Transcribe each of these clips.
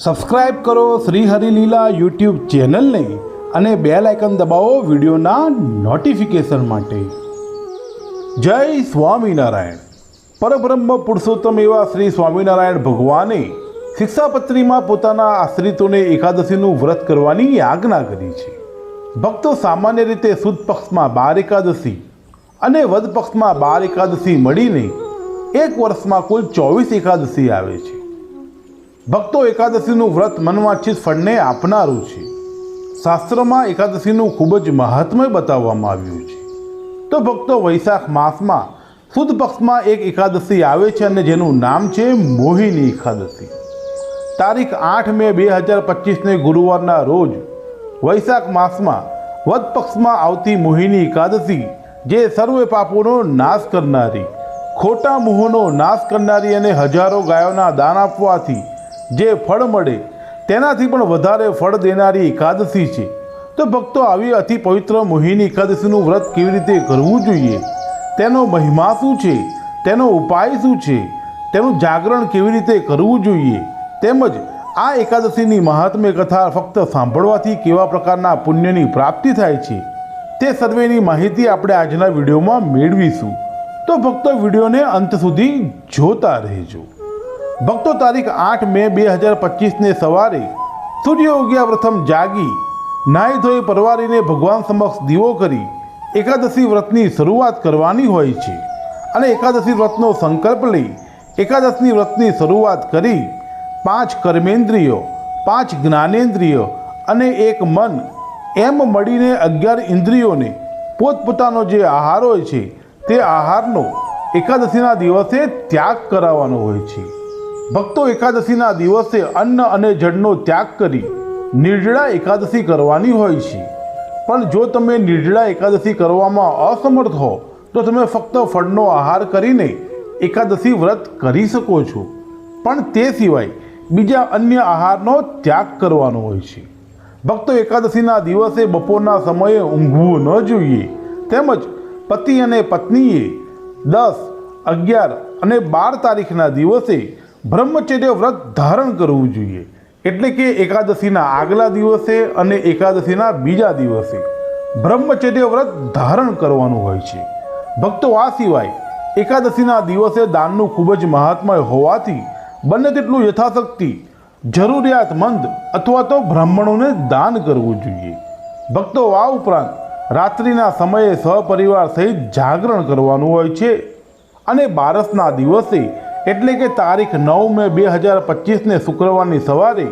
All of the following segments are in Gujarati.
સબસ્ક્રાઇબ કરો શ્રી હરિલીલા યુટ્યુબ ચેનલને અને બેલ આઇકન દબાવો વિડીયોના નોટિફિકેશન માટે. જય સ્વામિનારાયણ. પરબ્રહ્મ પુરુષોત્તમ એવા શ્રી સ્વામિનારાયણ ભગવાને શિક્ષાપત્રીમાં પોતાના આશ્રિતોને એકાદશીનું વ્રત કરવાની આજ્ઞા કરી છે. ભક્તો સામાન્ય રીતે સુદ પક્ષમાં બાર એકાદશી અને વધ પક્ષમાં બાર એકાદશી મળીને એક વર્ષમાં કુલ ચોવીસ એકાદશી આવે છે. ભક્તો એકાદશીનું વ્રત મનવાંછિત ફળને આપનારું છે. શાસ્ત્રમાં એકાદશીનું ખૂબ જ મહાત્મય બતાવવામાં આવ્યું છે. તો ભક્તો વૈશાખ માસમાં સુદ પક્ષમાં એક એકાદશી આવે છે અને જેનું નામ છે મોહિની એકાદશી. તારીખ આઠ મે બે હજાર પચીસને ગુરુવારના રોજ વૈશાખ માસમાં વદ પક્ષમાં આવતી મોહિની એકાદશી જે સર્વે પાપોનો નાશ કરનારી, ખોટા મોહનો નાશ કરનારી અને હજારો ગાયોના દાન આપવાથી જે ફળ મળે, તેનાથી પણ વધારે ફળ દેનારી એકાદશી છે. તો ભક્તો, આવી અતિ પવિત્ર મોહિની એકાદશીનું વ્રત કેવી રીતે કરવું જોઈએ? તેનો મહિમા શું છે? તેનો ઉપાય શું છે? તેનું જાગરણ કેવી રીતે કરવું જોઈએ? તેમજ આ એકાદશીની મહાત્મ્ય કથા ફક્ત સાંભળવાથી કેવા પ્રકારના પુણ્યની પ્રાપ્તિ થાય છે? તે સર્વેની માહિતી આપણે આજના વિડીયોમાં મેળવીશું. તો ભક્તો, વિડીયોને અંત સુધી જોતા રહેજો. ભક્તો તારીખ આઠ મે બે હજાર પચીસને સવારે સૂર્ય ઉગ્યા પ્રથમ જાગી, નાહી ધોઈ પરવારીને ભગવાન સમક્ષ દીવો કરી એકાદશી વ્રતની શરૂઆત કરવાની હોય છે. અને એકાદશી વ્રતનો સંકલ્પ લઈ એકાદશી વ્રતની શરૂઆત કરી પાંચ કર્મેન્દ્રિયો, પાંચ જ્ઞાનેન્દ્રિયો અને એક મન એમ મળીને અગિયાર ઇન્દ્રિયોને પોતપોતાનો જે આહાર હોય છે તે આહારનો એકાદશીના દિવસે ત્યાગ કરાવવાનો હોય છે. ભક્તો એકાદશીના દિવસે અન્ન અને જળનો ત્યાગ કરી નિર્જળા એકાદશી કરવાની હોય છે. પણ જો તમે નિર્જળા એકાદશી કરવામાં અસમર્થ હો, તો તમે ફક્ત ફળનો આહાર કરીને એકાદશી વ્રત કરી શકો છો. પણ તે સિવાય બીજા અન્ય આહારનો ત્યાગ કરવાનો હોય છે. ભક્તો એકાદશીના દિવસે બપોરના સમયે ઊંઘવું ન જોઈએ. તેમજ પતિ અને પત્નીએ દસ, અગિયાર અને બાર તારીખના દિવસે બ્રહ્મચર્ય વ્રત ધારણ કરવું જોઈએ. એટલે કે એકાદશીના આગલા દિવસે અને એકાદશીના બીજા દિવસે બ્રહ્મચર્ય વ્રત ધારણ કરવાનું હોય છે. ભક્તો આ સિવાય એકાદશીના દિવસે દાનનું ખૂબ જ મહાત્મય હોવાથી બને તેટલું યથાશક્તિ, જરૂરિયાતમંદ અથવા તો બ્રાહ્મણોને દાન કરવું જોઈએ. ભક્તો આ ઉપરાંત રાત્રિના સમયે સહપરિવાર સહિત જાગરણ કરવાનું હોય છે અને બારસના દિવસે એટલે કે તારીખ નવ મે બે હજાર પચીસને શુક્રવારની સવારે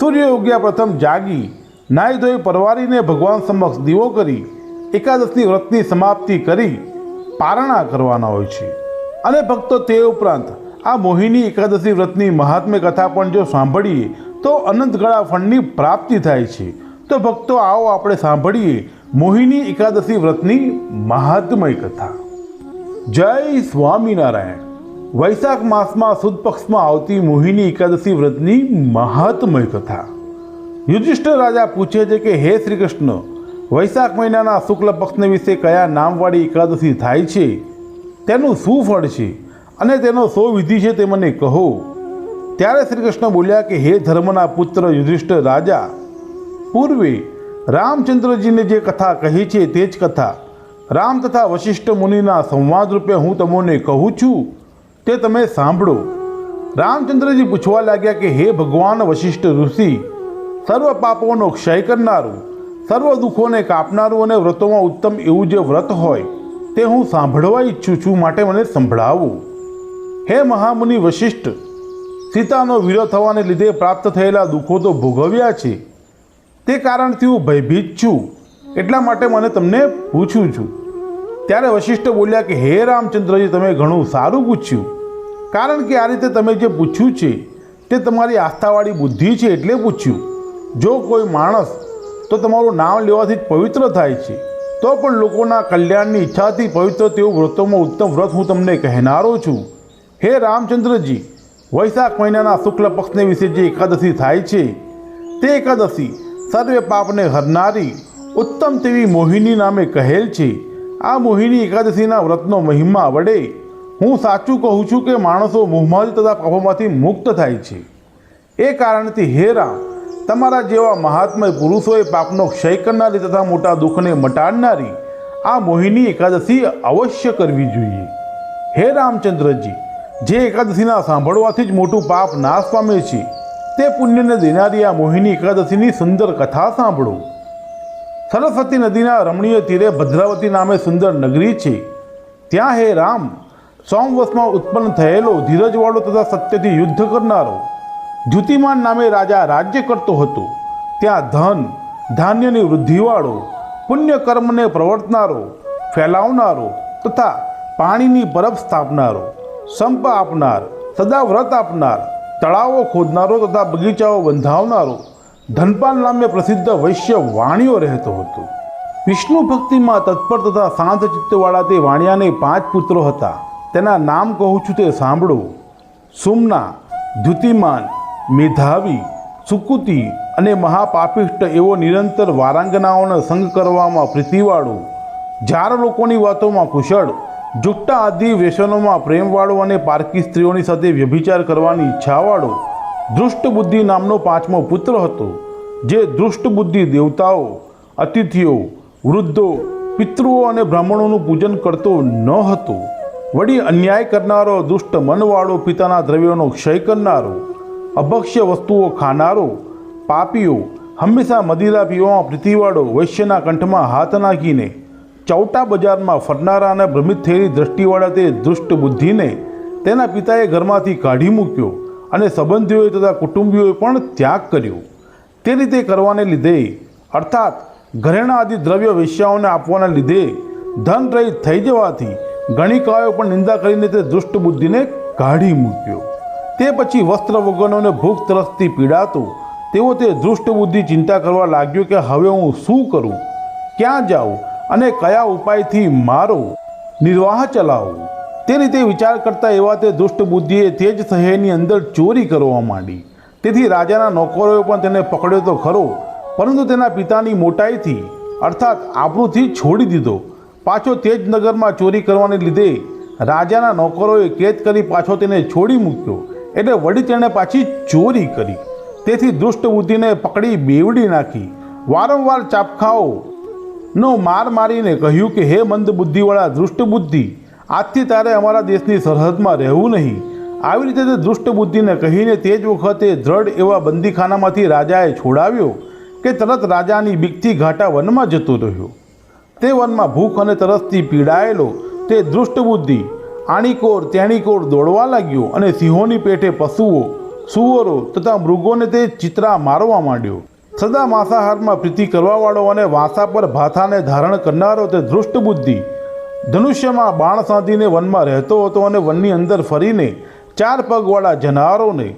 સૂર્ય ઉગ્યા પ્રથમ જાગી નાહી ધોઈ પરવારીને ભગવાન સમક્ષ દીવો કરી એકાદશની વ્રતની સમાપ્તિ કરી, પારણા કરવાના હોય છે. અને ભક્તો તે ઉપરાંત આ મોહિની એકાદશી વ્રતની મહાત્મ્ય કથા પણ જો સાંભળીએ, તો અનંતગળા ફળની પ્રાપ્તિ થાય છે. તો ભક્તો આવો આપણે સાંભળીએ મોહિની એકાદશી વ્રતની મહાત્મય કથા. જય સ્વામિનારાયણ. વૈશાખ માસમાં સુદ પક્ષમાં આવતી મોહિની એકાદશી વ્રતની મહાત્મય કથા. યુધિષ્ઠિર રાજા પૂછે છે કે, હે શ્રી કૃષ્ણ વૈશાખ મહિનાના શુક્લ પક્ષને વિશે કયા નામવાળી એકાદશી થાય છે? તેનું શું ફળ છે? અને તેનો સો વિધિ છે તે મને કહો. ત્યારે શ્રી કૃષ્ણ બોલ્યા કે, હે ધર્મના પુત્ર યુધિષ્ઠ રાજા, પૂર્વે રામચંદ્રજીને જે કથા કહી છે તે જ કથા. રામ તથા વશિષ્ઠ મુનિના સંવાદ રૂપે હું તમને કહું છું તે તમે સાંભળો. રામચંદ્રજી પૂછવા લાગ્યા કે, હે ભગવાન વશિષ્ઠ ઋષિ, સર્વ પાપોનો ક્ષય કરનારું, સર્વ દુઃખોને કાપનારું અને વ્રતોમાં ઉત્તમ એવું જે વ્રત હોય, તે હું સાંભળવા ઈચ્છું છું, માટે મને સંભળાવો. હે મહામુનિ વશિષ્ઠ, સીતાનો વિરોધ થવાને લીધે પ્રાપ્ત થયેલા દુઃખો તો ભોગવ્યા છે. તે કારણથી હું ભયભીત છું, એટલા માટે મને તમને પૂછું છું. ત્યારે વશિષ્ઠ બોલ્યા કે, હે રામચંદ્રજી, તમે ઘણું સારું પૂછ્યું. કારણ કે આ રીતે તમે જે પૂછ્યું છે, તે તમારી આસ્થાવાળી બુદ્ધિ છે એટલે પૂછ્યું. જો કોઈ માણસ તો તમારું નામ લેવાથી જ પવિત્ર થાય છે, તો પણ લોકોના કલ્યાણની ઈચ્છાથી પવિત્ર તેવું વ્રતોમાં ઉત્તમ વ્રત હું તમને કહેનારો છું. હે રામચંદ્રજી, વૈશાખ મહિનાના શુક્લ પક્ષને વિશે જે એકાદશી થાય છે, તે એકાદશી સર્વે પાપને હરનારી ઉત્તમ તેવી મોહિની નામે કહેલ છે. આ મોહિની એકાદશીના વ્રતનો મહિમા વડે હું સાચું કહું છું કે માણસો મુહમલ તથા પાપોમાંથી મુક્ત થાય છે. એ કારણથી હે રામ, તમારા જેવા મહાત્મય પુરુષોએ પાપનો ક્ષય કરનારી તથા મોટા દુઃખને મટાડનારી આ મોહિની એકાદશી અવશ્ય કરવી જોઈએ. હે રામચંદ્રજી, જે એકાદશીના સાંભળવાથી જ મોટું પાપ નાશ પામે છે, તે પુણ્યને દેનારી આ મોહિની એકાદશીની સુંદર કથા સાંભળો. સરસ્વતી નદીના રમણીય તીરે ભદ્રાવતી નામે સુંદર નગરી છે. ત્યાં હે રામ સોમવસમાં ઉત્પન્ન થયેલો ધીરજવાળો તથા સત્યથી યુદ્ધ કરનારો જ્યુતિમાન નામે રાજા રાજ્ય કરતો હતો. ત્યાં ધન, ધાન્યની વૃદ્ધિવાળો પુણ્ય કર્મને પ્રવર્તનારો, ફેલાવનારો તથા પાણીની બરફ સ્થાપનારો, સંપ આપનાર, સદા વ્રત આપનાર, તળાવો ખોદનારો તથા બગીચાઓ બંધાવનારો ધનપાલ નામે પ્રસિદ્ધ વૈશ્ય વાણિયો રહેતો હતો. વિષ્ણુ ભક્તિમાં તત્પર તથા શાંત ચિત્તવાળા તે વાણિયાને પાંચ પુત્રો હતા. તેના નામ કહું છું તે સાંભળો. સુમના દ્યુતિમાન મેધાવી, સુકુતિ અને મહાપાપિષ્ટ એવો નિરંતર વારાંગનાઓનો સંગ કરવામાં પ્રીતિવાળો, જાર લોકોની વાતોમાં કુશળ જુટ્ટા આદિ વ્યસનોમાં પ્રેમવાળો અને પારકી સ્ત્રીઓની સાથે વ્યભિચાર કરવાની ઈચ્છાવાળો દૃષ્ટ બુદ્ધિ નામનો પાંચમો પુત્ર હતો, જે દૃષ્ટ બુદ્ધિ દેવતાઓ, અતિથિઓ, વૃદ્ધો, પિતૃઓ અને બ્રાહ્મણોનું પૂજન કરતો ન હતો. વળી અન્યાય કરનારો, દુષ્ટ મનવાળો પિતાના દ્રવ્યોનો ક્ષય કરનારો, અભક્ષ્ય વસ્તુઓ ખાનારો, પાપીઓ, હંમેશા મદિરા પીવામાં પ્રીતિવાળો વૈશ્યના કંઠમાં હાથ નાખીને ચૌટા બજારમાં ફરનારા અને ભ્રમિત થયેલી દ્રષ્ટિવાળા તે દુષ્ટ બુદ્ધિને તેના પિતાએ ઘરમાંથી કાઢી મૂક્યો અને સંબંધીઓએ તથા કુટુંબીઓએ પણ ત્યાગ કર્યો. તે રીતે કરવાને લીધે, અર્થાત ઘરેણા આદિ દ્રવ્ય વેશ્યાઓને આપવાના લીધે ધન રહિત થઈ જવાથી ગણિકાઓએ પણ નિંદા કરીને તે દુષ્ટ બુદ્ધિને કાઢી મૂક્યો. તે પછી વસ્ત્ર વગરનોને ભૂખ તરસથી પીડાતો, તેઓ તે દુષ્ટ બુદ્ધિ ચિંતા કરવા લાગ્યો કે હવે હું શું કરું? ક્યાં જાઉં અને કયા ઉપાયથી મારો નિર્વાહ ચલાવું? તે રીતે વિચાર કરતા એવા તે દુષ્ટ બુદ્ધિએ તે જ શહેરની અંદર ચોરી કરવા માંડી. તેથી રાજાના નોકરોએ પણ તેને પકડ્યો તો ખરો, પરંતુ તેના પિતાની મોટાઈથી, અર્થાત આપણુંથી છોડી દીધો. પાછો તે જ નગરમાં ચોરી કરવાને લીધે રાજાના નોકરોએ કેદ કરી પાછો તેને છોડી મૂક્યો. એટલે વળી તેણે પાછી ચોરી કરી. તેથી દુષ્ટ બુદ્ધિને પકડી બેવડી નાખી. વારંવાર ચાપખાઓ નો માર મારીને કહ્યું કે, હે મંદ બુદ્ધિવાળા દુષ્ટ બુદ્ધિ આજથી તારે અમારા દેશની સરહદમાં રહેવું નહીં. આવી રીતે તે દુષ્ટ બુદ્ધિને કહીને તે જ વખતે દ્રઢ એવા બંદીખાનામાંથી રાજાએ છોડાવ્યો કે તરત રાજાની બીકથી ઘાટા વનમાં જતો રહ્યો. તે વનમાં ભૂખ અને તરસથી પીડાયેલો, તે દુષ્ટબુદ્ધિ, આણીકોર તેણીકોર દોડવા લાગ્યો અને સિંહોની પેઠે પશુઓ, સુવરો તથા મૃગોને તે ચિત્રા મારવા માંડ્યો. સદા માંસાહારમાં પ્રીતિ કરવાવાળો અને વાંસા પર ભાથાને ધારણ કરનારો તે દૃષ્ટ બુદ્ધિ ધનુષ્યમાં બાણ સાધીને વનમાં રહેતો હતો અને વનની અંદર ફરીને ચાર પગવાળા જનારોને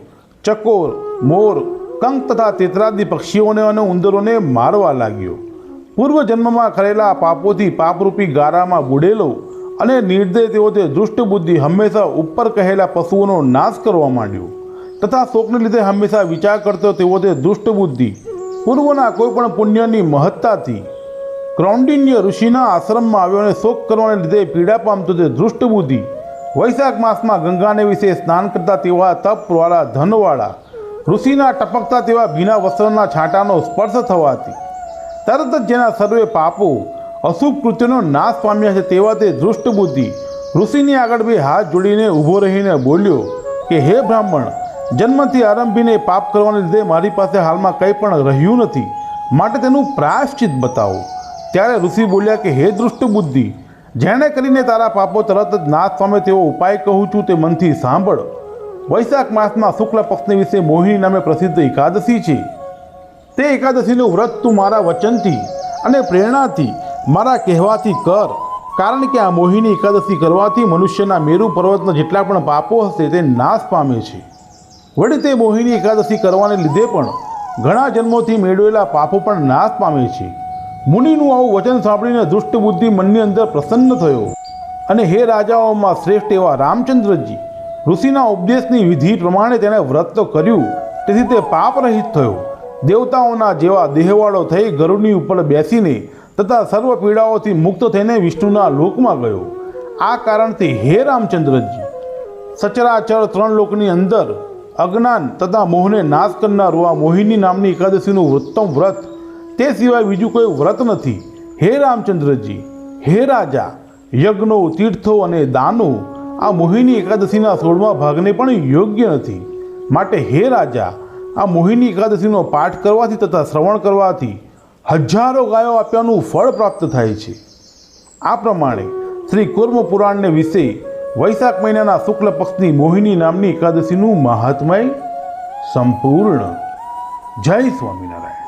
ચકોર, મોર, કંક તથા તેતરાદી પક્ષીઓને અને ઉંદરોને મારવા લાગ્યો. પૂર્વ જન્મમાં કરેલા પાપોથી પાપરૂપી ગારામાં બુડેલો અને નિર્દય તેઓ તે દુષ્ટ બુદ્ધિ હંમેશા ઉપર કહેલા પશુઓનો નાશ કરવા માંડ્યો. તથા શોકને લીધે હંમેશા વિચાર કરતો તેઓ તે દુષ્ટ બુદ્ધિ પૂર્વના કોઈપણ પુણ્યની મહત્તાથી. ક્રૌંડિન્ય ઋષિના આશ્રમમાં આવ્યો અને શોક કરવાને લીધે પીડા પામતો તે દુષ્ટ બુદ્ધિ વૈશાખ માસમાં ગંગાને વિશે સ્નાન કરતા તેવા તપવાળા ધનવાળા, ઋષિના ટપકતા તેવા ભીના વસ્ત્રના છાંટાનો સ્પર્શ થવાથી. તરત જ જેના સર્વે પાપો, અશુભ કૃત્યનો નાશ પામ્યા છે તેવા તે દૃષ્ટ બુદ્ધિ ઋષિની આગળ બે હાથ જોડીને ઊભો રહીને બોલ્યો કે, હે બ્રાહ્મણ, જન્મથી આરંભીને પાપ કરવાને લીધે મારી પાસે હાલમાં કંઈ પણ રહ્યું નથી. માટે તેનું પ્રાયશ્ચિત બતાવો. ત્યારે ઋષિ બોલ્યા કે, હે દૃષ્ટ બુદ્ધિ જેણે કરીને તારા પાપો તરત જ નાશ પામે તેવો ઉપાય કહું છું તે મનથી સાંભળ. વૈશાખ માસમાં શુક્લ પક્ષની વિશે મોહિની નામે પ્રસિદ્ધ એકાદશી છે. તે એકાદશીનું વ્રત તું મારા વચનથી અને પ્રેરણાથી મારા કહેવાથી કર. કારણ કે આ મોહિની એકાદશી કરવાથી મનુષ્યના મેરુ પર્વતના જેટલા પણ પાપો હશે તે નાશ પામે છે. વળી તે મોહિની એકાદશી કરવાને લીધે પણ ઘણા જન્મોથી મેળવેલા પાપો પણ નાશ પામે છે. મુનિનું આવું વચન સાંભળીને દુષ્ટ બુદ્ધિ મનની અંદર પ્રસન્ન થયો. અને હે રાજાઓમાં શ્રેષ્ઠ એવા રામચંદ્રજી, ઋષિના ઉપદેશની વિધિ પ્રમાણે તેણે વ્રત તો કર્યું, તેથી તે પાપ રહિત થયો. દેવતાઓના જેવા દેહવાળો થઈ ગરુડની ઉપર બેસીને તથા સર્વ પીડાઓથી મુક્ત થઈને વિષ્ણુના લોકમાં ગયો. આ કારણથી હે રામચંદ્રજી, સચરાચર ત્રણ લોકની અંદર અજ્ઞાન તથા મોહને નાશ કરનારું આ મોહિની નામની એકાદશીનું ઉત્તમ વ્રત, તે સિવાય બીજું કોઈ વ્રત નથી. હે રામચંદ્રજી, હે રાજા, યજ્ઞો, તીર્થો અને દાનો આ મોહિની એકાદશીના સોળમા ભાગને પણ યોગ્ય નથી. માટે હે રાજા આ મોહિની એકાદશીનો પાઠ કરવાથી તથા શ્રવણ કરવાથી હજારો ગાયો આપ્યાનું ફળ પ્રાપ્ત થાય છે. આ પ્રમાણે શ્રી કુર્મ પુરાણને વિશે વૈશાખ મહિનાના શુક્લ પક્ષની મોહિની નામની એકાદશીનું મહાત્મય સંપૂર્ણ. જય સ્વામિનારાયણ.